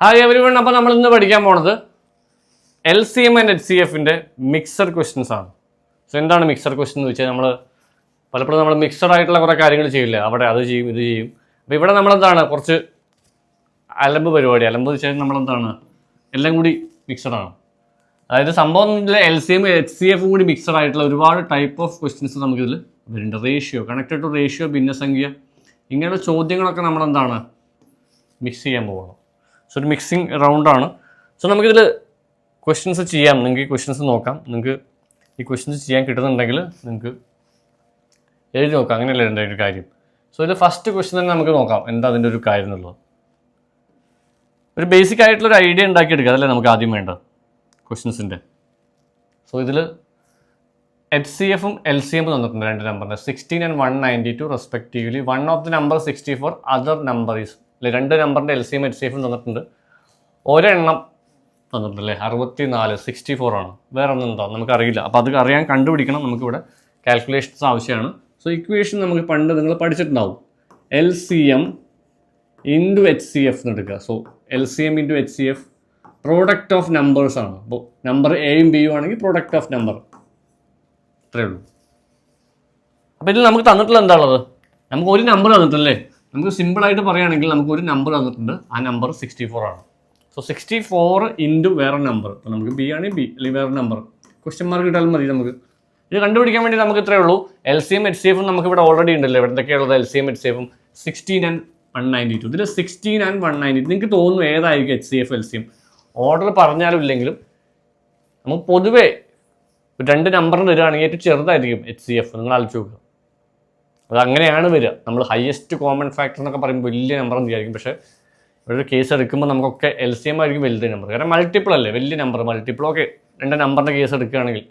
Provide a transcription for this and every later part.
Hi every one അപ്പോൾ നമ്മൾ ഇന്ന് പഠിക്കാൻ പോണത് L C M and H C എഫിന്റെ മിക്സഡ് ക്വസ്റ്റ്യൻസ് ആണ്. സോ എന്താണ് മിക്സഡ് ക്വസ്റ്റ്യൻ എന്ന് വെച്ചാൽ നമ്മൾ പലപ്പോഴും നമ്മൾ മിക്സഡ് ആയിട്ടുള്ള കുറേ കാര്യങ്ങൾ ചെയ്യില്ല? അവിടെ അത് ചെയ്യും ഇത് ചെയ്യും. അപ്പോൾ ഇവിടെ നമ്മളെന്താണ്? കുറച്ച് അലമ്പ് പരിപാടി. അലമ്പ് വെച്ചാൽ നമ്മളെന്താണ്? എല്ലാം കൂടി മിക്സഡ് ആണ്. അതായത് സംഭവം L C M H C എഫും കൂടി മിക്സഡ് ആയിട്ടുള്ള ഒരുപാട് ടൈപ്പ് ഓഫ് ക്വസ്റ്റ്യൻസ് നമുക്കിതിൽ വരുന്നുണ്ട്. റേഷ്യോ കണക്റ്റഡ് ടു റേഷ്യോ ഭിന്നസംഖ്യ ഇങ്ങനെയുള്ള ചോദ്യങ്ങളൊക്കെ നമ്മളെന്താണ്? മിക്സ് ചെയ്യാൻ പോകണം സോ ഒരു മിക്സിങ് റൗണ്ടാണ് സോ നമുക്കിതിൽ ക്വസ്റ്റ്യൻസ് ചെയ്യാം. നിങ്ങൾക്ക് ഈ ക്വസ്റ്റ്യൻസ് നോക്കാം. നിങ്ങൾക്ക് ഈ ക്വസ്റ്റ്യൻസ് ചെയ്യാൻ കിട്ടുന്നുണ്ടെങ്കിൽ നിങ്ങൾക്ക് എഴുതി നോക്കാം. അങ്ങനെയല്ല എന്റെ ഒരു കാര്യം? സോ ഇത് ഫസ്റ്റ് ക്വസ്റ്റ്യൻ തന്നെ നമുക്ക് നോക്കാം. എന്താ അതിന്റെ ഒരു കാര്യം എന്നുള്ളത്? ഒരു ബേസിക് ആയിട്ടുള്ള ഒരു ഐഡിയ ഉണ്ടാക്കിയെടുക്കുക. അതല്ലേ നമുക്ക് ആദ്യം വേണ്ടത്? ക്വസ്റ്റ്യൻസിന്റെ സോ ഇതിൽ എച്ച് സി എഫും എൽ സി എഫും തന്നിട്ടുണ്ട് രണ്ട് നമ്പറിന് sixteen and one ninety two respectively one of the number sixty four other number is അല്ലെ രണ്ട് നമ്പറിന്റെ L C M H C എഫും തന്നിട്ടുണ്ട് ഒരെണ്ണം തന്നിട്ടുണ്ട്. അല്ലേ അറുപത്തി നാല് സിക്സ്റ്റി ഫോർ ആണ്. വേറെ ഒന്നും എന്താ? നമുക്കറിയില്ല. അപ്പോൾ അത് അറിയാൻ കണ്ടുപിടിക്കണം. നമുക്കിവിടെ കാൽക്കുലേഷൻസ് ആവശ്യമാണ്. സോ ഇക്വേഷൻ നമുക്ക് പണ്ട് നിങ്ങൾ പഠിച്ചിട്ടുണ്ടാവും. L C M into H C F എന്ന് എടുക്കുക. So L C M into H C F product of numbers ആണ്. അപ്പോൾ നമ്പർ എയും ബിയും ആണെങ്കിൽ പ്രോഡക്റ്റ് ഓഫ് നമ്പർ അത്രയേ ഉള്ളൂ. അപ്പോൾ ഇതിൽ നമുക്ക് തന്നിട്ടുള്ള എന്താ ഉള്ളത്? നമുക്ക് ഒരു നമ്പർ തന്നിട്ടില്ലേ? നമുക്ക് സിമ്പിളായിട്ട് പറയുകയാണെങ്കിൽ നമുക്ക് ഒരു നമ്പർ തന്നിട്ടുണ്ട്. ആ നമ്പർ സിക്സ്റ്റി ഫോർ ആണ്. സോ സിക്സ്റ്റി ഫോർ ഇന്റു വേറെ നമ്പർ അപ്പോൾ നമുക്ക് ബി ആണെങ്കിൽ ബി അല്ലെങ്കിൽ വേറെ നമ്പർ ക്വസ്റ്റ്യൻ മാർക്ക് കിട്ടാലും മതി നമുക്ക്. ഇത് കണ്ടുപിടിക്കാൻ വേണ്ടി നമുക്ക് ഇത്രയേ ഉള്ളൂ. L C M H C എഫും നമുക്ക് ഇവിടെ ഓൾറെഡി ഉണ്ടല്ലോ. ഇവിടെ എന്തൊക്കെയുള്ളത് L C M H C എഫും sixteen and one ninety two ഇതിൽ സിക്സ്റ്റീൻ ആൻഡ് വൺ നയന്റി നിങ്ങൾക്ക് തോന്നുന്നു ഏതായിരിക്കും H C F L C M order പറഞ്ഞാലും ഇല്ലെങ്കിലും നമുക്ക് പൊതുവേ രണ്ട് നമ്പറിന് തരികയാണെങ്കിൽ ഏറ്റവും ചെറുതായിരിക്കും എച്ച് സി എഫ് നിങ്ങൾ ആലോചിച്ച് നോക്കുക. അത് അങ്ങനെയാണ് വരിക. നമ്മൾ ഹയസ്റ്റ് കോമൺ ഫാക്ടർ എന്നൊക്കെ പറയുമ്പോൾ വലിയ നമ്പർ വിചാരിക്കും. പക്ഷേ ഒരു കേസ് എടുക്കുമ്പോൾ നമുക്കൊക്കെ എൽ സി എം ആയിരിക്കും വലുത് നമ്പർ കാരണം മൾട്ടിപ്പിൾ അല്ലേ? വലിയ നമ്പർ മൾട്ടിപ്പിൾ ഒക്കെ രണ്ട് നമ്പറിന്റെ കേസ് എടുക്കുകയാണെങ്കിൽ.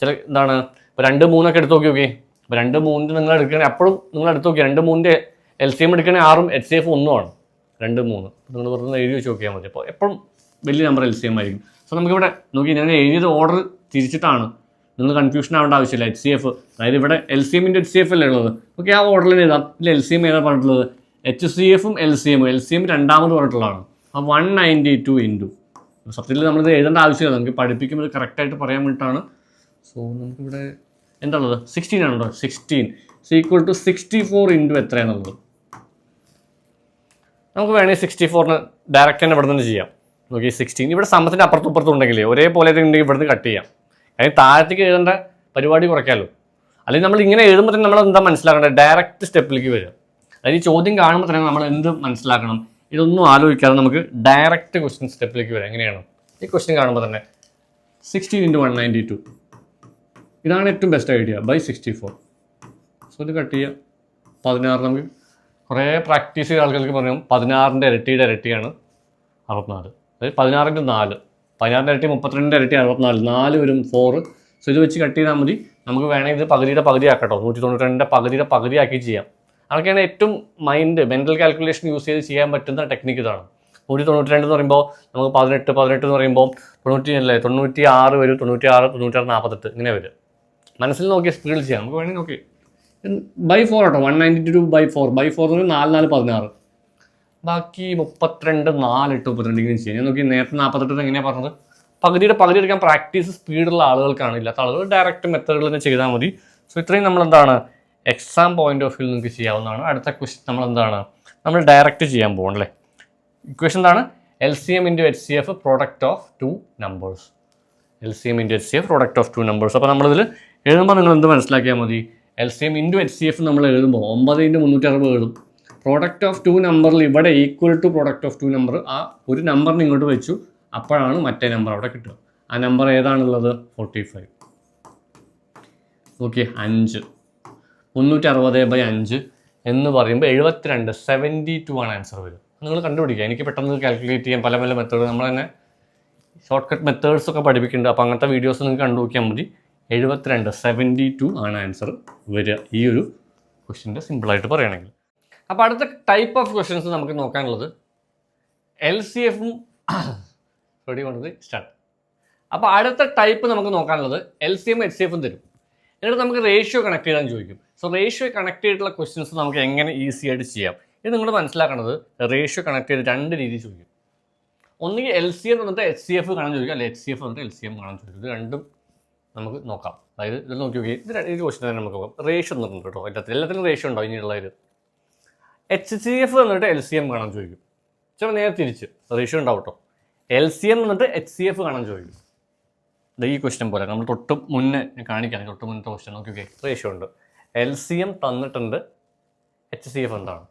ചില എന്താണ്? ഇപ്പോൾ രണ്ട് മൂന്നൊക്കെ എടുത്ത് നോക്കി നോക്കി അപ്പോൾ രണ്ട് മൂന്നിന് നിങ്ങൾ എടുക്കുകയാണെങ്കിൽ അപ്പോഴും നിങ്ങൾ എടുത്ത് നോക്കി രണ്ട് മൂന്നിന്റെ എൽ സി എം എടുക്കുകയാണെങ്കിൽ ആറും എച്ച് സി എഫ് ഒന്നുമാണ് രണ്ട് മൂന്ന്. നിങ്ങൾ വെറുതെ എഴുതി വെച്ച് നോക്കിയാൽ മതി. അപ്പോൾ എപ്പോഴും വലിയ നമ്പർ എൽ സി എം ആയിരിക്കും. സോ നമുക്കിവിടെ നോക്കി ഞാൻ എഴുതിയത് ഓർഡർ തിരിച്ചിട്ടാണ്. നിങ്ങൾ കൺഫ്യൂഷൻ ആവേണ്ട ആവശ്യമില്ല. എച്ച് സി എഫ് അതായത് ഇവിടെ എൽ സി എമ്മിന്റെ എച്ച് സി എഫ് അല്ലേ ഉള്ളത്? ഓക്കെ ആ ഓർഡറിൽ ഇല്ല എൽ സി എം ഏതാണ് പറഞ്ഞിട്ടുള്ളത്? എച്ച് സി എഫും എൽ സി എമ്മും എൽ സി എം രണ്ടാമത് പറഞ്ഞിട്ടുള്ളതാണ്. ആ വൺ നയന്റി ടു ഇന്റു സത്യത്തിൽ നമ്മളിത് എഴുതേണ്ട ആവശ്യമില്ല. നമുക്ക് പഠിപ്പിക്കുമ്പോൾ കറക്റ്റായിട്ട് പറയാൻ വേണ്ടിയിട്ടാണ്. സോ നമുക്കിവിടെ എന്താ ഉള്ളത്? സിക്സ്റ്റീൻ ആണല്ലോ sixteen equal to sixty four into എത്രയാണുള്ളത് നമുക്ക് വേണമെങ്കിൽ സിക്സ്റ്റി ഫോറിന് ഡയറക്റ്റ് തന്നെ ഇവിടെ നിന്ന് ചെയ്യാം. നോക്കി സിക്സ്റ്റീൻ ഇവിടെ സമത്തിന്റെ അപ്പുറത്തും ഇപ്പുറത്തും ഉണ്ടെങ്കിൽ ഒരേപോലെ ഉണ്ടെങ്കിൽ കട്ട് ചെയ്യാം. അതിന് താഴത്തേക്ക് എഴുതേണ്ട പരിപാടി കുറയ്ക്കാമല്ലോ അല്ലെങ്കിൽ നമ്മൾ ഇങ്ങനെ എഴുതുമ്പോൾ തന്നെ നമ്മൾ എന്താ മനസ്സിലാക്കേണ്ടത്? ഡയറക്റ്റ് സ്റ്റെപ്പിലേക്ക് വരിക. അതായത് ഈ ചോദ്യം കാണുമ്പോൾ തന്നെ നമ്മൾ എന്ത് മനസ്സിലാക്കണം? ഇതൊന്നും ആലോചിക്കാതെ നമുക്ക് ഡയറക്റ്റ് ക്വസ്റ്റ്യൻ സ്റ്റെപ്പിലേക്ക് വരാം എങ്ങനെയാണ്? ഈ ക്വസ്റ്റ്യൻ കാണുമ്പോൾ തന്നെ sixteen into one ninety two ഇതാണ് ഏറ്റവും best idea by sixty four so ഇത് കട്ട് ചെയ്യുക. പതിനാറ് നമുക്ക് കുറേ പ്രാക്ടീസ് ചെയ്ത ആൾക്കാർക്ക് പറയാം പതിനാറിന്റെ ഇരട്ടിയുടെ ഇരട്ടിയാണ് അറുപത്തിനാല്. അതായത് പതിനാറിന്റെ നാല്. പതിനാറിന്റെ ഇരട്ടി മുപ്പത്തിരണ്ടിന്റെ ഇരട്ടി അറുപത്തിനാല്. നാല് വരും ഫോറ് സോ ഇത് വെച്ച് കട്ട് ചെയ്താൽ മതി. നമുക്ക് വേണമെങ്കിൽ ഇത് പകുതിയുടെ പകുതി ആക്കട്ടോ നൂറ്റി തൊണ്ണൂറ്റി രണ്ടിന്റെ പകുതിയുടെ പകുതി ആക്കി ചെയ്യാം. അതൊക്കെയാണ് ഏറ്റവും മൈൻഡ് മെന്റൽ കാൽക്കുലേഷൻ യൂസ് ചെയ്ത് ചെയ്യാൻ പറ്റുന്ന ടെക്നിക്ക് ഇതാണ്. നൂറ്റി തൊണ്ണൂറ്റി രണ്ട് എന്ന് പറയുമ്പോൾ നമുക്ക് പതിനെട്ട് പതിനെട്ട് എന്ന് പറയുമ്പോൾ തൊണ്ണൂറ്റി അല്ലേ തൊണ്ണൂറ്റി ആറ് വരും. തൊണ്ണൂറ്റി ആറ് തൊണ്ണൂറ്റാറ് നാൽപ്പത്തെട്ട് ഇങ്ങനെ വരും. മനസ്സിൽ നോക്കി സ്പീഡിൽ ചെയ്യാം. നമുക്ക് വേണമെങ്കിൽ നോക്കി. ബൈ ഫോർ കേട്ടോ one ninety two by four by four എന്ന് നാല് നാല് പതിനാറ്. ബാക്കി മുപ്പത്തിരണ്ട് നാല് എട്ട് മുപ്പത്തിരണ്ട് ഡിഗ്രി ചെയ്യാം. ഞാൻ നോക്കി നേരത്തെ നാൽപ്പത്തെട്ട് എങ്ങനെയാണ് പറഞ്ഞത്? പകുതിയുടെ പകുതി എടുക്കാൻ പ്രാക്ടീസ് സ്പീഡുള്ള ആളുകൾക്കാണ് ഇല്ലാത്ത ആളുകൾ ഡയറക്റ്റ് മെത്തേഡുകൾ തന്നെ ചെയ്താൽ മതി. സോ ഇത്രയും നമ്മൾ എന്താണ് എക്സാം പോയിന്റ് ഓഫ് വ്യൂ നിങ്ങൾക്ക് ചെയ്യാവുന്നതാണ്. അടുത്ത ക്വസ്റ്റ്യൻ നമ്മൾ എന്താണ് നമ്മൾ ഡയറക്റ്റ് ചെയ്യാൻ പോകണം അല്ലേ? ഇക്വേഷൻ എന്താണ്? L C M into H C F product of two numbers L C M into H C F product of two numbers അപ്പോൾ നമ്മളിതിൽ എഴുതുമ്പോൾ നിങ്ങൾ എന്ത് മനസ്സിലാക്കിയാൽ മതി? L C M into H C F നമ്മൾ എഴുതുമ്പോൾ ഒമ്പത് ഇന്റു മുന്നൂറ്റി അറുപത് എഴുതും. പ്രോഡക്റ്റ് ഓഫ് ടു നമ്പറിൽ ഇവിടെ equal to product of two number ആ ഒരു നമ്പറിന് ഇങ്ങോട്ട് വെച്ചു. അപ്പോഴാണ് മറ്റേ നമ്പർ അവിടെ കിട്ടുക. ആ നമ്പർ ഏതാണുള്ളത്? ഫോർട്ടി ഫൈവ് ഓക്കെ അഞ്ച്. മുന്നൂറ്റി അറുപത് ബൈ അഞ്ച് എന്ന് പറയുമ്പോൾ എഴുപത്തിരണ്ട് സെവന്റി ടു ആണ് ആൻസർ വരും നിങ്ങൾ കണ്ടുപിടിക്കുക. എനിക്ക് പെട്ടെന്ന് കാൽക്കുലേറ്റ് ചെയ്യാൻ പല പല മെത്തേഡ് നമ്മൾ തന്നെ ഷോർട്ട് കട്ട് മെത്തേഡ്സ് ഒക്കെ പഠിപ്പിക്കുന്നുണ്ട്. അപ്പോൾ അങ്ങനത്തെ വീഡിയോസ് നിങ്ങൾക്ക് കണ്ടു നോക്കിയാൽ മതി. എഴുപത്തിരണ്ട് സെവന്റി ടു ആണ് ആൻസർ വരിക. ഈ ഒരു ക്വസ്റ്റിന്റെ സിമ്പിളായിട്ട് പറയുകയാണെങ്കിൽ. അപ്പോൾ അടുത്ത ടൈപ്പ് ഓഫ് ക്വസ്റ്റ്യൻസ് നമുക്ക് നോക്കാനുള്ളത്. എൽ സി എഫും റെഡി കൊണ്ടത് സ്റ്റാർട്ട് അപ്പോൾ അടുത്ത ടൈപ്പ് നമുക്ക് നോക്കാനുള്ളത് L C M H C എഫും തരും. എന്നിട്ട് നമുക്ക് റേഷ്യോ കണക്ട് ചെയ്യാൻ ചോദിക്കും. സോ റേഷ്യോ കണക്ട് ചെയ്തിട്ടുള്ള ക്വസ്റ്റ്യൻസ് നമുക്ക് എങ്ങനെ ഈസി ആയിട്ട് ചെയ്യാം? ഇത് നിങ്ങൾ മനസ്സിലാക്കേണ്ടത് റേഷ്യോ കണക്ട് ചെയ്ത് രണ്ട് രീതി ചോദിക്കും. ഒന്നുകിൽ എൽ സി എം വന്നിട്ട് എച്ച് സി എഫ് കാണാൻ ചോദിക്കും. അല്ലെങ്കിൽ എച്ച് സി എഫ് വന്നിട്ട് എൽ സി എം കാണാൻ ചോദിക്കും. ഇത് രണ്ടും നമുക്ക് നോക്കാം. അതായത് ഇത് നോക്കി നോക്കി ഇത് ഈ ക്വസ്റ്റ്യൻ തന്നെ നമുക്ക് നോക്കാം. റേഷ്യോ ഒന്നും കേട്ടോ എല്ലാത്തിനും എല്ലാത്തിനും റേഷ്യോ ഉണ്ടോ ഇനിയുള്ളതിൽ എച്ച് സി എഫ് എന്നിട്ട് എൽ സി എം കാണാൻ ചോദിക്കും. ചിലപ്പോൾ നേരെ തിരിച്ച്. റേഷ്യോ ഉണ്ടാവും കേട്ടോ എൽ സി എം എന്നിട്ട് എച്ച് സി എഫ് കാണാൻ ചോദിക്കും ഈ ക്വസ്റ്റ്യൻ പോലെ. നമ്മൾ തൊട്ട് മുന്നേ ഞാൻ കാണിക്കാം. തൊട്ട് മുന്നത്തെ ക്വസ്റ്റ്യൻ നോക്കി ഓക്കെ റേഷ്യോ ഉണ്ട്. എൽ സി എം തന്നിട്ടുണ്ട്. എച്ച് സി എഫ് എന്താണ്?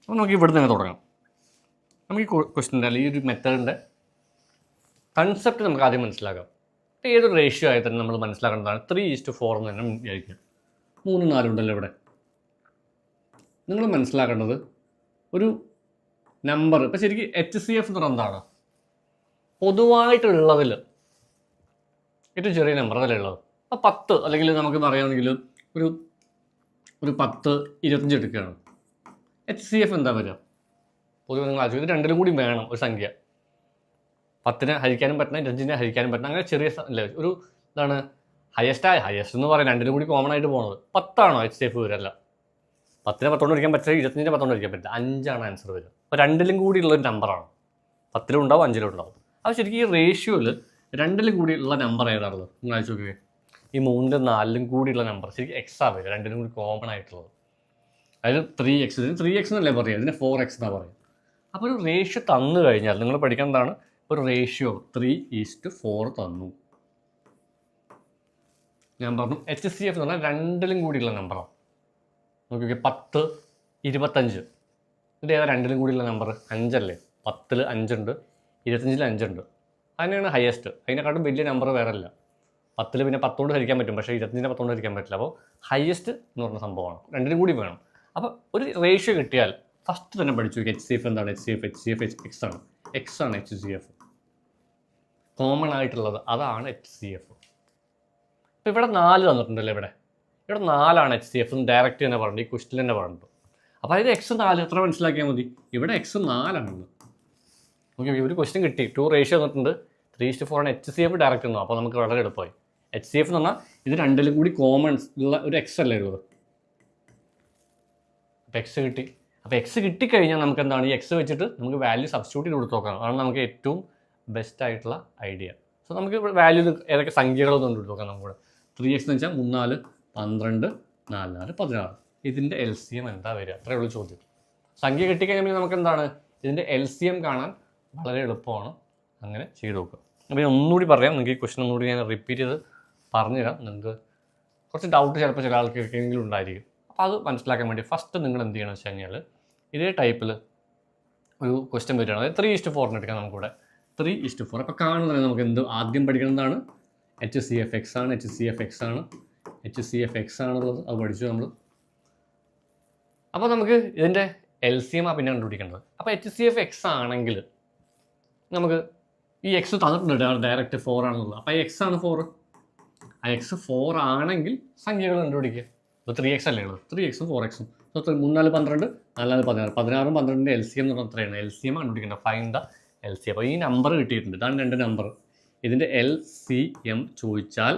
അപ്പോൾ നമുക്ക് ഇവിടെ നിന്ന് തുടങ്ങാം. നമുക്ക് ഈ ക്വസ്റ്റിന്റെ അല്ലെങ്കിൽ ഈ ഒരു മെത്തേഡിന്റെ കൺസെപ്റ്റ് നമുക്ക് ആദ്യം മനസ്സിലാക്കാം. ഏതൊരു റേഷ്യോ ആയി തന്നെ നമ്മൾ മനസ്സിലാക്കേണ്ടതാണ്? ത്രീ ഈസ്റ്റ് ഫോർ എന്ന് തന്നെ വിചാരിക്കുക മൂന്ന് നാലുണ്ടല്ലോ ഇവിടെ. നിങ്ങൾ മനസ്സിലാക്കേണ്ടത് ഒരു നമ്പർ ഇപ്പോൾ ശരിക്കും എച്ച് സി എഫ് എന്ന് പറഞ്ഞാൽ എന്താണ്? പൊതുവായിട്ടുള്ളതിൽ ഏറ്റവും ചെറിയ നമ്പർ അതല്ലേ ഉള്ളത്? അപ്പോൾ പത്ത് അല്ലെങ്കിൽ നമുക്ക് പറയുകയാണെങ്കിൽ ഒരു ഒരു പത്ത് ഇരുപത്തഞ്ച് എടുക്കുകയാണ്. എച്ച് സി എഫ് എന്താ വരിക? പൊതുവെ നിങ്ങൾ ആലോചിക്കും രണ്ടിലും കൂടി വേണം ഒരു സംഖ്യ. പത്തിനെ ഹരിക്കാനും പറ്റണം ഇരുപത്തഞ്ചിനെ ഹരിക്കാനും പറ്റണം അങ്ങനെ ചെറിയ അല്ലേ ഒരു ഇതാണ് ഹയസ്റ്റ് ആയ ഹയസ്റ്റ് എന്ന് പറയാം രണ്ടിലും കൂടി കോമൺ ആയിട്ട് പോകുന്നത് പത്താണോ എച്ച് സി എഫ് വരല്ല പത്തിനെ പത്തോണ്ട് വരയ്ക്കാൻ പറ്റില്ല ഇരുപത്തഞ്ചിന് പത്തോണ്ട് വരയ്ക്കാൻ പറ്റില്ല. അഞ്ചാണ് ആൻസർ വരിക. അപ്പോൾ രണ്ടിലും കൂടിയുള്ള ഒരു നമ്പറാണ് പത്തിലും ഉണ്ടാവും അഞ്ചിലും ഉണ്ടാവും. അപ്പോൾ ശരിക്കും ഈ റേഷ്യോയിൽ രണ്ടിലും കൂടിയുള്ള നമ്പർ ഏതാണുള്ളത്? നിങ്ങൾ അയച്ചു നോക്കിയേ. ഈ മൂന്നിലും നാലിലും കൂടിയുള്ള നമ്പർ ശരിക്കും എക്സ് ആവില്ല രണ്ടിലും കൂടി കോമൺ ആയിട്ടുള്ളത്. അതായത് ത്രീ എക്സ് ഇതിന് ത്രീ എക്സ് എന്നല്ലേ പറയുക? ഇതിന് ഫോർ എക്സ് എന്നാണ് പറയുക. അപ്പോൾ ഒരു റേഷ്യോ തന്നു കഴിഞ്ഞാൽ നിങ്ങൾ പഠിക്കേണ്ടതാണ് ഒരു റേഷ്യോ ത്രീ ഈസ്റ്റ് ഫോർ തന്നു. ഞാൻ പറഞ്ഞു എച്ച് സി എഫ് എന്ന് പറഞ്ഞാൽ രണ്ടിലും കൂടിയുള്ള നമ്പറാണ് നോക്കി നോക്കി പത്ത് ഇരുപത്തഞ്ച്. ഇത് ഏതാ രണ്ടിലും കൂടിയുള്ള നമ്പർ അഞ്ചല്ലേ? പത്തിൽ അഞ്ചുണ്ട് ഇരുപത്തഞ്ചിൽ അഞ്ചുണ്ട്. അതിനാണ് ഹയസ്റ്റ് അതിനെക്കാട്ടും വലിയ നമ്പർ വേറെ അല്ല പത്തിൽ പിന്നെ പത്തോണ്ട് ഹരിക്കാൻ പറ്റും പക്ഷേ ഇരുപത്തഞ്ചിനെ പത്തോണ്ട് ഹരിക്കാൻ പറ്റില്ല. അപ്പോൾ ഹയസ്റ്റ് എന്ന് പറഞ്ഞ സംഭവമാണ്. രണ്ടിനും കൂടി വേണം. അപ്പോൾ ഒരു റേഷ്യോ കിട്ടിയാൽ ഫസ്റ്റ് തന്നെ പഠിച്ചു എച്ച് സി എഫ് എന്താണ്? H C F H C F H x ആണ്. എക്സ് ആണ് എച്ച് സി എഫ് കോമൺ ആയിട്ടുള്ളത് അതാണ് എച്ച് സി എഫ് ഇപ്പോൾ ഇവിടെ നാല് തന്നിട്ടുണ്ടല്ലോ ഇവിടെ. ഇവിടെ നാലാണ് എച്ച് സി എഫ് ഡയറക്റ്റ് തന്നെ പറഞ്ഞു ഈ ക്വസ്റ്റിൽ തന്നെ പറഞ്ഞു അപ്പോൾ അതായത് എക്സ് നാല് എത്ര മനസ്സിലാക്കിയാൽ മതി? ഇവിടെ എക്സ് നാലാണെന്ന് ഓക്കെ ഒരു ക്വസ്റ്റ്യൻ കിട്ടി. ടു റേഷ്യോ തന്നിട്ടുണ്ട് ത്രീ ഇസ്റ്റ് ഫോർ ആണ് എച്ച് സി എഫ് ഡയറക്റ്റ് എന്നോ. അപ്പോൾ നമുക്ക് വളരെ എളുപ്പമായി. എച്ച് സി എഫ് എന്ന് പറഞ്ഞാൽ ഇത് രണ്ടിലും കൂടി കോമൺ ഉള്ള ഒരു എക്സ് അല്ലേ ഉള്ളത്? അപ്പോൾ എക്സ് കിട്ടി. അപ്പോൾ എക്സ് കിട്ടിക്കഴിഞ്ഞാൽ നമുക്ക് എന്താണ്? ഈ എക്സ് വെച്ചിട്ട് നമുക്ക് വാല്യൂ സബ്സ്റ്റിറ്റ്യൂട്ട് ചെയ്ത് കൊടുത്ത് നോക്കാം. അതാണ് നമുക്ക് ഏറ്റവും ബെസ്റ്റ് ആയിട്ടുള്ള ഐഡിയ സോ നമുക്ക് വാല്യൂ ഏതൊക്കെ സംഖ്യകളൊന്നും കൊടുത്ത് നോക്കാം നമുക്ക് ത്രീ എക്സ് എന്ന് വെച്ചാൽ മൂന്നാൽ പന്ത്രണ്ട് നാല് നാല് പതിനാറ്. ഇതിന്റെ എൽ സി എം എന്താ വരിക? അത്രയേ ഉള്ളൂ ചോദ്യം. സംഖ്യ കിട്ടിക്കഴിഞ്ഞാൽ നമുക്ക് എന്താണ്? ഇതിന്റെ എൽ സി എം കാണാൻ വളരെ എളുപ്പമാണ്. അങ്ങനെ ചെയ്ത് നോക്കുക. അപ്പോൾ ഒന്നുകൂടി പറയാം. നിങ്ങൾക്ക് ഈ ക്വസ്റ്റൻ ഒന്നുകൂടി ഞാൻ റിപ്പീറ്റ് ചെയ്ത് പറഞ്ഞുതരാം. നിങ്ങൾക്ക് കുറച്ച് ഡൗട്ട് ചിലപ്പോൾ ചില ആൾക്കാർക്കെങ്കിലും ഉണ്ടായിരിക്കും. അപ്പോൾ അത് മനസ്സിലാക്കാൻ വേണ്ടി ഫസ്റ്റ് നിങ്ങൾ എന്ത് ചെയ്യണമെന്ന് വെച്ച് കഴിഞ്ഞാൽ ഇതേ ടൈപ്പിൽ ഒരു ക്വസ്റ്റ്യൻ വരികയാണ്. അതായത് ത്രീ ഇസ്റ്റ് ഫോറിന് എടുക്കാം നമുക്കിവിടെ. ത്രീ ഇസ്റ്റ് ഫോർ അപ്പോൾ കാണുന്നത് നമുക്ക് എന്ത് ആദ്യം പഠിക്കുന്നതാണ് എച്ച് സി എഫ് എക്സ് ആണ് എച്ച് സി എഫ് എക്സ് ആണ്. എച്ച് സി എഫ് എക്സ് ആണുള്ളത് അത് പഠിച്ചു നമ്മൾ അപ്പോൾ നമുക്ക് ഇതിന്റെ എൽ സി എം ആ പിന്നെ കണ്ടുപിടിക്കേണ്ടത്. അപ്പോൾ എച്ച് സി എഫ് എക്സ് ആണെങ്കിൽ നമുക്ക് ഈ എക്സ് തന്നിട്ടുണ്ട് ഡയറക്റ്റ് ഫോർ ആണെന്നുള്ളത് അപ്പോൾ ഈ എക്സ് ആണ് ഫോർ ആ എക്സ് ഫോർ ആണെങ്കിൽ സംഖ്യകൾ കണ്ടുപിടിക്കുക. ഇപ്പോൾ ത്രീ എക്സ് അല്ലേ ഉള്ളത്? ത്രീ എക്സും ഫോർ എക്സും സോ മൂന്നാൽ പന്ത്രണ്ട് നാലാൽ പതിനാറ്. പതിനാറും പന്ത്രണ്ടിന്റെ എൽ സി എം എന്ന് പറഞ്ഞാൽ എത്രയാണ് എൽ സി എം കണ്ടുപിടിക്കേണ്ടത്. ഫൈൻ ദ എൽ സി അപ്പോൾ ഈ നമ്പർ കിട്ടിയിട്ടുണ്ട്. ഇതാണ് രണ്ട് നമ്പർ ഇതിന്റെ എൽ സി എം ചോദിച്ചാൽ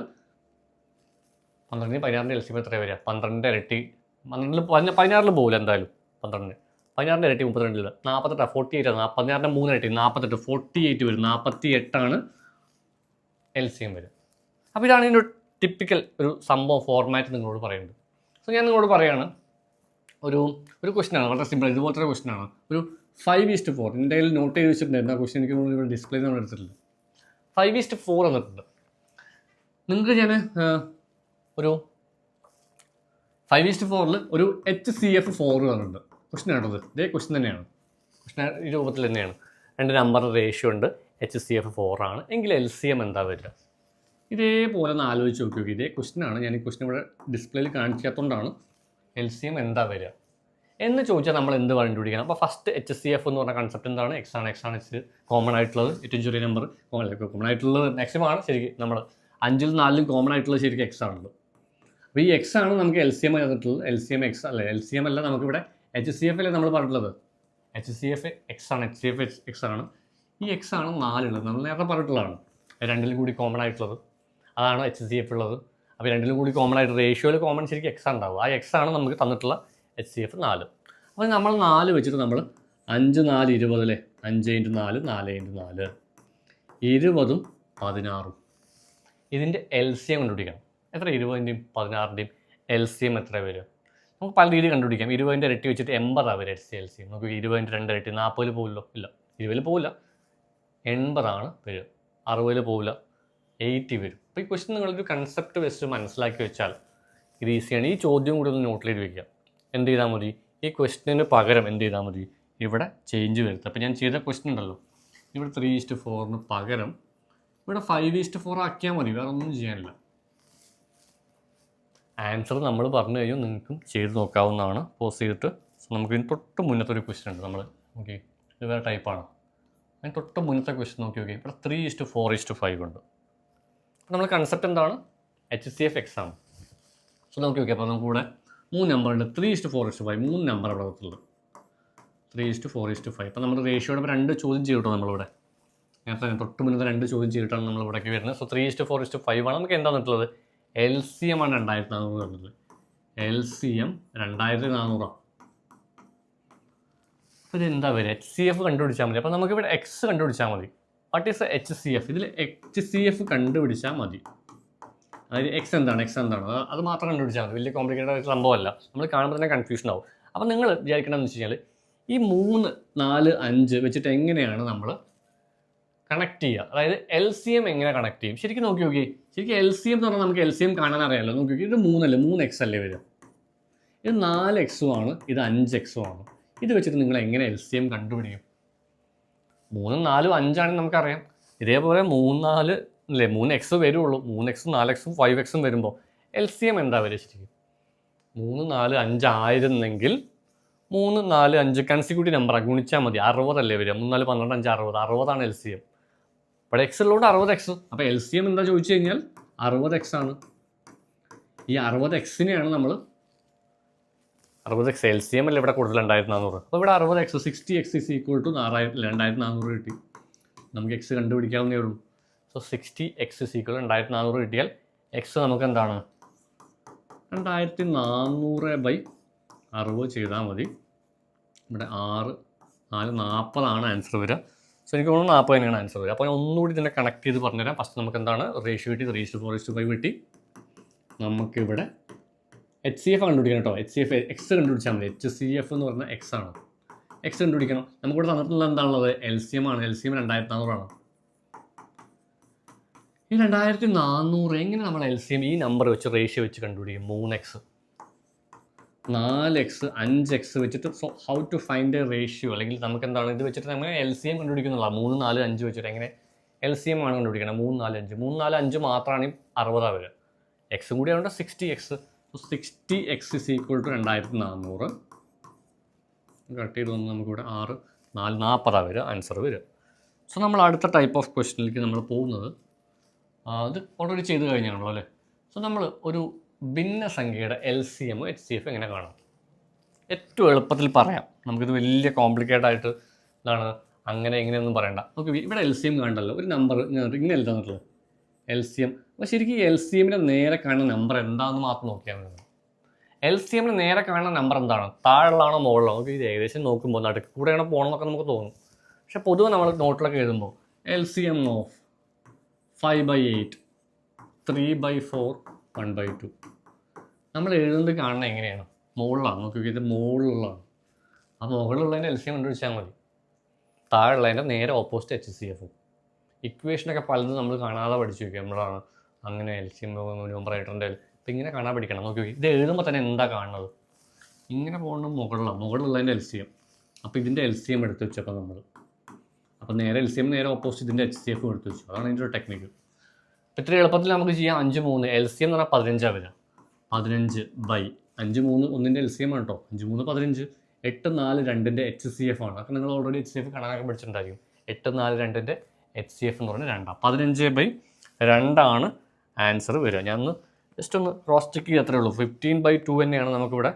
പന്ത്രണ്ടിന് പതിനാറിന്റെ എൽ സി എത്ര വരിക? പന്ത്രണ്ടിന്റെ ഇരട്ടി. പന്ത്രണ്ടിൽ പതിന- പതിനാറിൽ പോകില്ല എന്തായാലും പന്ത്രണ്ടിന്. പതിനാറിന്റെ ഇരട്ടി മുപ്പത്തിരണ്ടിൽ നാൽപ്പത്തെട്ട് ഫോർട്ടി എയ്റ്റ് ആണ് പതിനാറിന്റെ മൂന്ന് ഇരട്ടി. നാൽപ്പത്തെട്ട് ഫോർട്ടി എയ്റ്റ് വരും. നാൽപ്പത്തി എട്ടാണ് എൽ സി എം വരും അപ്പോൾ ഇതാണ് ഇതിന്റെ ടിപ്പിക്കൽ ഒരു സംഭവം ഫോർമാറ്റ് നിങ്ങളോട് പറയുന്നത്. സോ ഞാൻ നിങ്ങളോട് പറയുകയാണ് ഒരു ഒരു ക്വസ്റ്റനാണ് വളരെ സിമ്പിൾ ഇതുപോലത്തെ ആണ്. ഒരു ഫൈവ് ഈസ്റ്റ് ഫോർ എന്റെ കയ്യിൽ നോട്ട് ചെയ്ത് വെച്ചിട്ടുണ്ടായിരുന്നു ആ ക്വസ്റ്റൻ എനിക്ക് ഇവിടെ ഡിസ്പ്ലേ നമ്മൾ എടുത്തിട്ടില്ല. ഫൈവ് ഈസ്റ്റ് ഫോർ എന്നിട്ടുണ്ട് നിങ്ങൾക്ക് ഞാൻ ഒരു ഫൈവ് ഈസ്റ്റ് ഫോറിൽ ഒരു എച്ച് സി എഫ് ഫോർ തന്നിട്ടുണ്ട് ക്വസ്റ്റ്യൻ ആണത്. ഇതേ ക്വസ്റ്റ്യൻ തന്നെയാണ്. ക്വസ്റ്റ്യൻ ഈ രൂപത്തിൽ തന്നെയാണ്. രണ്ട് നമ്പർ റേഷ്യോ ഉണ്ട്. എച്ച് സി എഫ് ഫോർ ആണ്. എങ്കിൽ എൽ സി എം എന്താ വരിക? ഇതേപോലെ ഒന്ന് ആലോചിച്ച് നോക്കി നോക്കി. ഇതേ ആണ്. ഞാൻ ഈ ക്വസ്റ്റ്യൻ ഇവിടെ ഡിസ്പ്ലേയിൽ കാണിക്കാത്തതുകൊണ്ടാണ് എൽ സി എം എന്താ വരിക? എന്ന് ചോദിച്ചാൽ നമ്മൾ എന്ത് കണ്ടുപിടിക്കണം? അപ്പോൾ ഫസ്റ്റ് എച്ച് സി എഫ് എന്ന് പറഞ്ഞ കൺസെപ്റ്റ് എന്താണ്? എക്സ് ആണ്. എക്സ് ആണ് എച്ച് കോമൺ ആയിട്ടുള്ളത്. ഏറ്റവും ചെറിയ നമ്പർ കോമൺ ആയിട്ടുള്ളത്. മാക്സിമം ആണ്. ശരിക്കും നമ്മൾ അഞ്ചിൽ നാലിലും കോമൺ ആയിട്ടുള്ളത് ശരിക്കും എക്സ് ആണല്ലോ. അപ്പോൾ ഈ എക്സ് ആണ് നമുക്ക് എൽ സി എം തന്നിട്ടുള്ളത് എൽ സി എം എക്സ് അല്ല? എൽ സി എം അല്ല നമുക്കിവിടെ എച്ച് സി എഫ് അല്ലേ നമ്മൾ പറഞ്ഞിട്ടുള്ളത്? എച്ച് സി എഫ് എക്സ് ആണ്. എച്ച് സി എഫ് എക്സ് ആണ്. ഈ എക്സ് ആണ് നാലുള്ളത് നമ്മൾ നേരത്തെ പറഞ്ഞിട്ടുള്ളതാണ്. രണ്ടിലും കൂടി കോമൺ ആയിട്ടുള്ളത്. അതാണ് എച്ച് സി എഫ് ഉള്ളത്. അപ്പോൾ രണ്ടിലും കൂടി കോമൺ ആയിട്ട് റേഷ്യോയിൽ കോമൺ ശരിക്കും എക്സ് ഉണ്ടാവും ആ എക്സ് ആണ് നമുക്ക് തന്നിട്ടുള്ള എച്ച് സി എഫ് നാല്. അപ്പോൾ നമ്മൾ നാല് വെച്ചിട്ട് നമ്മൾ അഞ്ച് നാല് ഇരുപത് അല്ലേ? അഞ്ച് ഇന്റു നാല് നാല് ഇന്റു നാല്. ഇരുപതും പതിനാറും. ഇതിന്റെ എൽ സി എം കണ്ടുപിടിക്കണം. എത്ര? ഇരുപതിന്റെയും പതിനാറിന്റെയും എൽ സി എം എത്ര വരും? നമുക്ക് പല രീതി കണ്ടുപിടിക്കാം. ഇരുപതിന്റെ ഇരട്ടി വെച്ചിട്ട് എൺപതാണ് വരും L C L C M നമുക്ക് ഇരുപതിന്റെ രണ്ട് ഇരട്ടി നാൽപ്പതിൽ പോകില്ലോ. ഇല്ല ഇരുപതിൽ പോകില്ല. എൺപതാണ് വരും. അറുപതിൽ പോകില്ല. എയ്റ്റി വരും. അപ്പോൾ ഈ ക്വസ്റ്റ്യൻ നിങ്ങളൊരു കൺസെപ്റ്റ് വെച്ച് മനസ്സിലാക്കി വെച്ചാൽ ഇത് ഈസിയാണ് ഈ ചോദ്യം കൂടി ഒന്ന് നോട്ടിൽ വയ്ക്കുക എന്ത് ചെയ്താൽ മതി? ഈ ക്വസ്റ്റിന് പകരം എന്ത് ചെയ്താൽ മതി? ഇവിടെ ചേഞ്ച് വരുത്തുക. അപ്പോൾ ഞാൻ ചെയ്ത ക്വസ്റ്റ്യൻ ഉണ്ടല്ലോ. ഇവിടെ ത്രീ ഈസ്റ്റ് ഫോറിന് പകരം ഇവിടെ ഫൈവ് ഈസ്റ്റ് ഫോർ ആക്കിയാൽ മതി. വേറെ ഒന്നും ചെയ്യാനില്ല. ആൻസർ നമ്മൾ പറഞ്ഞു കഴിഞ്ഞാൽ നിങ്ങൾക്കും ചെയ്ത് നോക്കാവുന്നതാണ്. പോസ് ചെയ്തിട്ട്. നമുക്ക് ഇതിന് തൊട്ട് മുന്നത്തെ ഒരു ക്വസ്റ്റ്യൻ ഉണ്ട് നമ്മൾ ഓക്കെ ഇത് വേറെ ടൈപ്പാണ് അതിന് തൊട്ട് മുന്നത്തെ ക്വസ്റ്റ്യൻ നോക്കി നോക്കി. ഇവിടെ three is to four is to five ഉണ്ട്. നമ്മൾ കൺസെപ്റ്റ് എന്താണ്? H C F exam so നോക്കി നോക്കി. അപ്പോൾ നമുക്ക് ഇവിടെ മൂന്ന് നമ്പർ ഉണ്ട്. Three is to four is to five മൂന്ന് നമ്പർ അവിടെ ഉള്ളത് three is to four is to five അപ്പോൾ നമ്മൾ റേഷ്യോയുടെ രണ്ട് ചോദ്യം ചെയ്തിട്ടോ നമ്മളിവിടെ? നേരത്തെ തൊട്ട് മുന്നത്തെ രണ്ട് ചോദ്യം ചെയ്തിട്ടാണ് നമ്മൾ ഇവിടേക്ക് വരുന്നത്. So three is to four is to five ആണ് നമുക്ക് എന്താ വന്നിട്ടുള്ളത് എൽ സി എം ആണ് രണ്ടായിരത്തി നാനൂറ് വരുന്നത് എൽ സി എം രണ്ടായിരത്തി നാനൂറാണ് അപ്പോൾ ഇത് എന്താ വരിക? എച്ച് സി എഫ് കണ്ടുപിടിച്ചാൽ മതി. അപ്പോൾ നമുക്കിവിടെ എക്സ് കണ്ടുപിടിച്ചാൽ മതി. What is H C F ഇതിൽ എച്ച് സി എഫ് കണ്ടുപിടിച്ചാൽ മതി. അതായത് എക്സ് എന്താണ്? എക്സ് എന്താണ്? അത് മാത്രം കണ്ടുപിടിച്ചാൽ മതി. വലിയ കോംപ്ലിക്കേറ്റഡ് സംഭവമല്ല. നമ്മൾ കാണുമ്പോൾ തന്നെ കൺഫ്യൂഷൻ ആവും. അപ്പോൾ നിങ്ങൾ വിചാരിക്കണമെന്ന് വെച്ച് കഴിഞ്ഞാൽ ഈ മൂന്ന് നാല് അഞ്ച് വെച്ചിട്ട് എങ്ങനെയാണ് നമ്മൾ കണക്ട് ചെയ്യുക. അതായത് എൽ സി എം എങ്ങനെ കണക്ട് ചെയ്യും? ശരിക്കും നോക്കി നോക്കി ശരിക്കും എൽ സി എം എന്ന് പറഞ്ഞാൽ നമുക്ക് എൽ സി എം കാണാൻ അറിയാമല്ലോ നോക്കി നോക്കി ഇത് മൂന്നല്ലേ? മൂന്ന് എക്സ് അല്ലേ വരും ഇത് നാല് എക്സും ആണ്. ഇത് അഞ്ച് എക്സും ആണ്. ഇത് വെച്ചിട്ട് നിങ്ങൾ എങ്ങനെ എൽ സി എം കണ്ടുപിടിക്കും? മൂന്നും നാലും അഞ്ചാണെന്ന് നമുക്കറിയാം. ഇതേപോലെ മൂന്നാൽ അല്ലേ? മൂന്ന് എക്സ് വരുള്ളൂ. മൂന്ന് എക്സും നാല് എക്സും ഫൈവ് എക്സും വരുമ്പോൾ എൽ സി എം എന്താ വരിക ശരിക്കും? മൂന്ന് നാല് അഞ്ച് ആയിരുന്നെങ്കിൽ മൂന്ന് നാല് അഞ്ച് കൺസിക്യൂട്ടീവ് നമ്പർ ഗുണിച്ചാൽ മതി. അറുപതല്ലേ വരിക? മൂന്ന് നാല് പന്ത്രണ്ട് അഞ്ച് അറുപത്. അറുപതാണ് എൽ സി എം ഇവിടെ എക്സ് ഉള്ളതുകൊണ്ട് അറുപത് എക്സ് അപ്പോൾ എൽ സി എം എന്താ ചോദിച്ചു കഴിഞ്ഞാൽ അറുപത് എക്സ് ആണ്. ഈ അറുപത് എക്സിനെയാണ് നമ്മൾ അറുപത് എക്സ് എൽ സി എം അല്ലേ ഇവിടെ കൂടുതൽ രണ്ടായിരത്തി നാനൂറ് അപ്പോൾ ഇവിടെ അറുപത് x sixty x is equal to നാറായിരം രണ്ടായിരത്തി നാനൂറ് കിട്ടി. നമുക്ക് എക്സ് കണ്ടുപിടിക്കാവുന്നേ ഉള്ളൂ. So sixty x is equal രണ്ടായിരത്തി നാനൂറ് കിട്ടിയാൽ എക്സ് നമുക്ക് എന്താണ്? രണ്ടായിരത്തി നാനൂറ് ബൈ അറുപത് ചെയ്താൽ മതി. ഇവിടെ ആറ് നാല് നാൽപ്പതാണ് ആൻസർ വരിക. സോ എനിക്ക് തോന്നുന്നു നാൽപ്പത് തന്നെയാണ് ആൻസർ വരിക അപ്പോൾ ഒന്നുകൂടി ഇതിനെ കണക്ട് ചെയ്ത് പറഞ്ഞുതരാം. ഫസ്റ്റ് നമുക്ക് എന്താണ് റേഷ്യോ കിട്ടി ടു ഫോർ ടു ഫൈവ് കിട്ടി. നമുക്കിവിടെ എച്ച് സി എഫ് കണ്ടുപിടിക്കണം കേട്ടോ. എച്ച് സി എഫ് എക്സ് കണ്ടുപിടിച്ചാൽ മതി. എച്ച് സി എഫ് എന്ന് പറഞ്ഞാൽ എക്സ് ആണ്. എക്സ് കണ്ടുപിടിക്കണം. നമുക്കിവിടെ തന്നിട്ടുള്ള എന്താണുള്ളത്? എൽ സി എം ആണ്. എൽ സി എം രണ്ടായിരത്തി നാനൂറാണ് ഈ രണ്ടായിരത്തി നാനൂറ് എങ്ങനെ നമ്മൾ എൽ സി എം ഈ നമ്പർ വെച്ച് റേഷ്യോ വെച്ച് കണ്ടുപിടിക്കും? മൂന്ന് എക്സ് നാല് എക്സ് അഞ്ച് എക്സ് വെച്ചിട്ട് so how to find a ratio അല്ലെങ്കിൽ നമുക്ക് എന്താണ് ഇത് വെച്ചിട്ട് നമ്മൾ എൽ സി എം കണ്ടുപിടിക്കുന്നുള്ള മൂന്ന് നാല് അഞ്ച് വെച്ചിട്ട് എങ്ങനെ എൽ സി എം ആണ് കണ്ടുപിടിക്കണം? മൂന്ന് നാല് അഞ്ച്. മൂന്ന് നാല് അഞ്ച് മാത്രമാണ് ഈ അറുപതാ വരിക. എക്സും കൂടി ആവേണ്ട sixty x sixty x is equal to രണ്ടായിരത്തി നാനൂറ് കട്ട് ചെയ്ത് വന്ന് നമുക്കിവിടെ ആറ് നാല് നാൽപ്പതാണ് വരിക ആൻസർ വരിക. സോ നമ്മൾ അടുത്ത ടൈപ്പ് ഓഫ് ക്വസ്റ്റിനിലേക്ക് നമ്മൾ പോകുന്നത്. അത് ഓൾറെഡി ചെയ്ത് കഴിഞ്ഞാണല്ലോ അല്ലേ? സോ നമ്മൾ ഒരു ഭിന്നസംഖ്യയുടെ L C M H C F എങ്ങനെ കാണാം? ഏറ്റവും എളുപ്പത്തിൽ പറയാം. നമുക്കിത് വലിയ കോംപ്ലിക്കേറ്റ് ആയിട്ട് ഇതാണ്. അങ്ങനെ ഇങ്ങനെയൊന്നും പറയണ്ട. നമുക്ക് ഇവിടെ എൽ സി എം കണ്ടല്ലോ ഒരു നമ്പർ ഇങ്ങനെ എഴുതാൻ എൽ സി എം അപ്പോൾ ശരിക്കും എൽ സി എമ്മിന്റെ നേരെ കാണുന്ന നമ്പർ എന്താണെന്ന് മാത്രം നോക്കിയാൽ മതി. എൽ സി എമ്മിന് നേരെ കാണുന്ന നമ്പർ എന്താണ്? താഴെയുള്ളതാണോ മുകളിലോ നമുക്ക് ഇത് ഏകദേശം നോക്കുമ്പോൾ നടുക്ക് കൂടെയാണ് പോകണമെന്നൊക്കെ നമുക്ക് തോന്നും. പക്ഷെ പൊതുവെ നമ്മൾ നോട്ടിലൊക്കെ എഴുതുമ്പോൾ L C M of five by eight three by four one by two നമ്മൾ എഴുതുന്നത് കാണുന്നത് എങ്ങനെയാണ്? മുകളിലാണ്. നോക്കി ഇത് മുകളിലുള്ളതാണ് ആ മുകളിലുള്ളതിന്റെ എം കണ്ടുപിടിച്ചാൽ മതി. താഴെയുള്ളതിന്റെ നേരെ ഓപ്പോസിറ്റ് എച്ച് സി എഫ് ഇക്വേഷനൊക്കെ പലതും നമ്മൾ കാണാതെ പഠിച്ചു നോക്കി നമ്മളാണ് അങ്ങനെ എൽ സി എം ന്യൂമറേറ്ററിന്റെ അപ്പം ഇങ്ങനെ കാണാൻ പഠിക്കണം. നോക്കി ഇത് എഴുതുമ്പോൾ തന്നെ എന്താ കാണുന്നത്? ഇങ്ങനെ പോകുന്നത് മുകളിലാണ്. മുകളിലുള്ളതിന്റെ എൽ സി എം അപ്പോൾ ഇതിന്റെ എൽ സി എം എടുത്ത് വെച്ചപ്പോൾ നമ്മൾ അപ്പോൾ നേരെ എൽ സി എം നേരെ ഓപ്പോസിറ്റ് ഇതിന്റെ എച്ച് സി എഫ് എടുത്ത് വെച്ചു. അതാണ് ഇതിന്റെ ഒരു ടെക്നിക്ക് ഇത്ര എളുപ്പത്തിൽ നമുക്ക് ചെയ്യാം. അഞ്ച് മൂന്ന്. എൽ സി എം എന്ന് പറഞ്ഞാൽ പതിനഞ്ചാണ് വരിക. പതിനഞ്ച് ബൈ അഞ്ച് മൂന്ന് ഒന്നിന്റെ എൽ സി എം ആണ് കേട്ടോ അഞ്ച് മൂന്ന് പതിനഞ്ച് എട്ട് നാല് രണ്ടിന്റെ എച്ച് സി എഫ് ആണ്. അതൊക്കെ നിങ്ങൾ ഓൾറെഡി എച്ച് സി എഫ് കണക്കാക്കി പഠിച്ചിട്ടുണ്ടായിരിക്കും. എട്ട് നാല് രണ്ടിന്റെ എച്ച് സി എഫ് എന്ന് പറഞ്ഞാൽ രണ്ടാണ് പതിനഞ്ച് ബൈ രണ്ടാണ് ആൻസർ വരിക. ഞാൻ ഒന്ന് ജസ്റ്റ് ഒന്ന് ക്രോസ് ചെക്ക് ചെയ്ത് അത്രേ ഉള്ളൂ. ഫിഫ്റ്റീൻ ബൈ ടു തന്നെയാണ് നമുക്കിവിടെ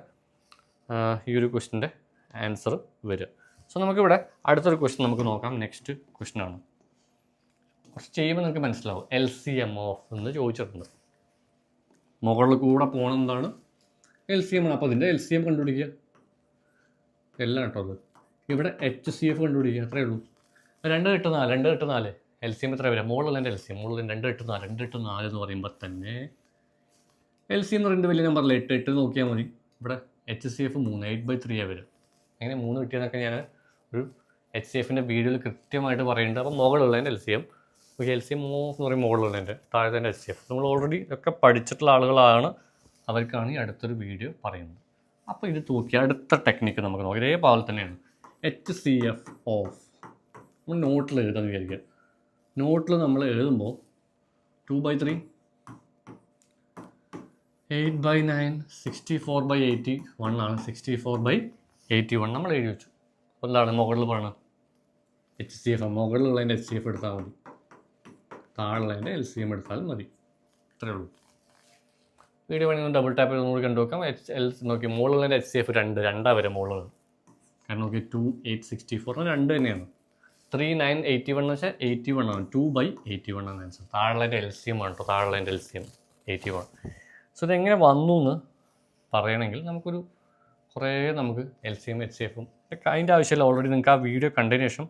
ഈ ഒരു ക്വസ്റ്റിന്റെ ആൻസർ വരിക. സോ നമുക്കിവിടെ അടുത്തൊരു ക്വസ്റ്റ്യൻ നമുക്ക് നോക്കാം. നെക്സ്റ്റ് ക്വസ്റ്റ്യൻ ആണ്. കുറച്ച് ചെയ്യുമ്പോൾ നിങ്ങൾക്ക് മനസ്സിലാവും. എൽ സി എം ഓഫ് എന്ന് ചോദിച്ചിട്ടുണ്ട്. മുകളിൽ കൂടെ പോകണം എന്താണ് എൽ സി എം ആണ്. അപ്പോൾ അതിന്റെ എൽ സി എം കണ്ടുപിടിക്കുക. എല്ലാം കേട്ടോ അത്. ഇവിടെ എച്ച് സി എഫ് കണ്ടുപിടിക്കുക. അത്രേ ഉള്ളൂ. രണ്ട് എട്ട് നാല് രണ്ട് എട്ട് നാല്. എൽ സി എം എത്ര വരാം മുകളിലുള്ള എന്റെ എൽ സി എം മുകളിൽ രണ്ട് എട്ട് നാല്. രണ്ട് എട്ട് നാല് എന്ന് പറയുമ്പോൾ തന്നെ എൽ സി എന്ന് പറയുന്നത് വലിയ നമ്പറിൽ എട്ട് എട്ട് നോക്കിയാൽ മതി. ഇവിടെ എച്ച് സി എഫ് മൂന്ന് എയ്റ്റ് ബൈ ത്രീ വരും അങ്ങനെ മൂന്ന് കിട്ടിയെന്നൊക്കെ ഞാൻ ഒരു എച്ച് സി എഫിന്റെ വീഡിയോയിൽ കൃത്യമായിട്ട് പറയുന്നുണ്ട് അപ്പോൾ മുകളിലുള്ളതിന്റെ L C M L C M പറയുമ്പോൾ എന്ന് എന്റെ താഴെ തന്നെ എച്ച് സി എഫ് നമ്മൾ ഓൾറെഡി ഒക്കെ പഠിച്ചിട്ടുള്ള ആളുകളാണ് അവർക്കാണ് ഈ അടുത്തൊരു വീഡിയോ പറയുന്നത്. അപ്പോൾ ഇത് തൂക്കി അടുത്ത ടെക്നിക്ക് നമുക്ക് നോക്കാം. ഇതേപോലെ തന്നെയാണ്. എച്ച് സി എഫ് ഓഫ് നമ്മൾ നോട്ടിൽ എഴുതാൻ വിചാരിക്കുക. നോട്ടിൽ നമ്മൾ എഴുതുമ്പോൾ two by three eight by nine sixty four by eighty one ആണ് sixty four by eighty one നമ്മൾ എഴുതി വെച്ചു. അപ്പോൾ എന്താണ് മുകളിൽ പറയണത്? എച്ച് സി എഫ് മുകളിലുള്ളതിന്റെ എച്ച് സി എഫ് എടുത്താൽ മതി. താഴെയുള്ളതിന്റെ എൽ സി എം എടുത്താൽ മതി. ഇത്രയേ ഉള്ളൂ. വീഡിയോ വേണമെങ്കിൽ ഡബിൾ ടാപ്പ് ചെയ്ത് കൂടി കണ്ടു നോക്കാം. എച്ച് എൽ നോക്കി മുകളിലുള്ളതിന്റെ എച്ച് സി എഫ് രണ്ട് രണ്ടാ വരെ മുകളിൽ. കാരണം നോക്കി ടു എയ്റ്റ് സിക്സ്റ്റി ഫോർ രണ്ട് തന്നെയാണ്. ത്രീ നയൻ എയ്റ്റി വൺ എന്ന് വെച്ചാൽ എയ്റ്റി വൺ ആണ്. ടു ബൈ എയ്റ്റി വൺ ആണ് ആൻസർ താഴെ എൽ സി എം ആണ് കേട്ടോ താഴെ L C M eighty one so ഇതെങ്ങനെ വന്നു എന്ന് പറയണമെങ്കിൽ നമുക്കൊരു കുറേ നമുക്ക് L C M H C എഫും അതിന്റെ ആവശ്യമില്ല. ഓൾറെഡി നിങ്ങൾക്ക് ആ വീഡിയോ കണ്ടതിന് ശേഷം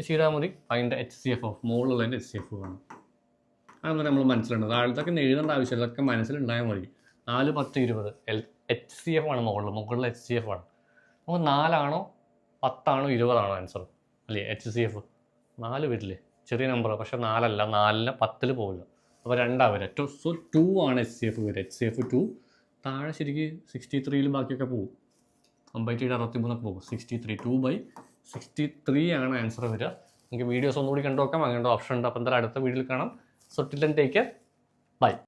ചെയ്താൽ മതി അതിന്റെ എച്ച് സി എഫ് ഓഫ് മുകളിലുള്ളതിന്റെ എച്ച് സി എഫ് ആണ്. അതൊന്നും നമ്മൾ മനസ്സിലുണ്ട് താഴത്തൊക്കെ എഴുതേണ്ട ആവശ്യമില്ല. അതൊക്കെ മനസ്സിലുണ്ടായാൽ മതി. നാല് പത്ത് ഇരുപത്. എൽ എച്ച് സി എഫ് ആണ് മുകളിൽ. മുകളിൽ എച്ച് സി എഫ് ആണ്. നമുക്ക് നാലാണോ പത്താണോ ഇരുപതാണോ ആൻസർ അല്ലേ? എച്ച് സി എഫ് നാല് വരില്ലേ? ചെറിയ നമ്പർ പക്ഷേ നാലല്ല. നാലിന് പത്തിൽ പോവില്ല. അപ്പോൾ രണ്ടാണ് വരിക. ടു സോ ടു ആണ് എച്ച് സി എഫ് വരിക. എച്ച് സി എഫ് ടു താഴെ ശരിക്ക് സിക്സ്റ്റി ത്രീയിൽ ബാക്കിയൊക്കെ പോകും അമ്പത്തിയേഴ് അറുപത്തി മൂന്നൊക്കെ പോകും. Sixty three two by sixty three ആണ് ആൻസർ വരിക. നിങ്ങൾക്ക് വീഡിയോസ് ഒന്നുകൂടി കണ്ടു നോക്കാം അങ്ങനെ ഓപ്ഷൻ ഉണ്ട്. അപ്പം എന്തായാലും അടുത്ത വീഡിയോയിൽ കാണാം. സൊട്ടിലൻ ടേക്ക് കെയർ ബൈ